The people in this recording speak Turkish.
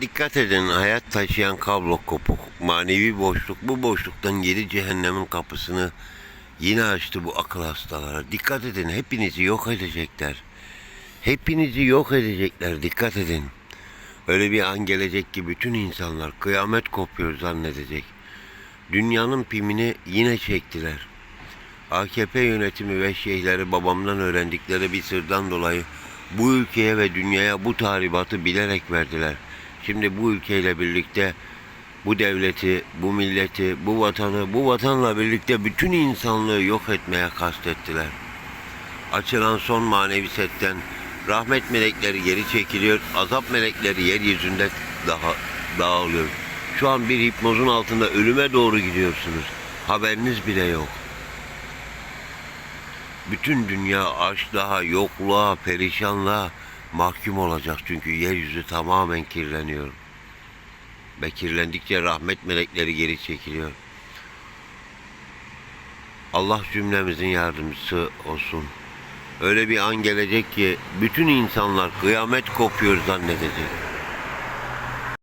Dikkat edin hayat taşıyan kablo kopuk. Manevi boşluk. Bu boşluktan yedi cehennemin kapısını yine açtı bu akıl hastalara. Dikkat edin hepinizi yok edecekler. Hepinizi yok edecekler. Dikkat edin. Öyle bir an gelecek ki bütün insanlar kıyamet kopuyor zannedecek. Dünyanın pimini yine çektiler. AKP yönetimi ve şeyhleri babamdan öğrendikleri bir sırdan dolayı bu ülkeye ve dünyaya bu tahribatı bilerek verdiler. Şimdi bu ülkeyle birlikte bu devleti, bu milleti, bu vatanı, bu vatanla birlikte bütün insanlığı yok etmeye kastettiler. Açılan son manevi setten rahmet melekleri geri çekiliyor, azap melekleri yeryüzünde daha dağılıyor. Şu an bir hipnozun altında ölüme doğru gidiyorsunuz. Haberiniz bile yok. Bütün dünya açlığa, yokluğa, perişanlığa mahkum olacak çünkü yeryüzü tamamen kirleniyor. Ve kirlendikçe rahmet melekleri geri çekiliyor. Allah cümlemizin yardımcısı olsun. Öyle bir an gelecek ki bütün insanlar kıyamet kopuyor zannedecek.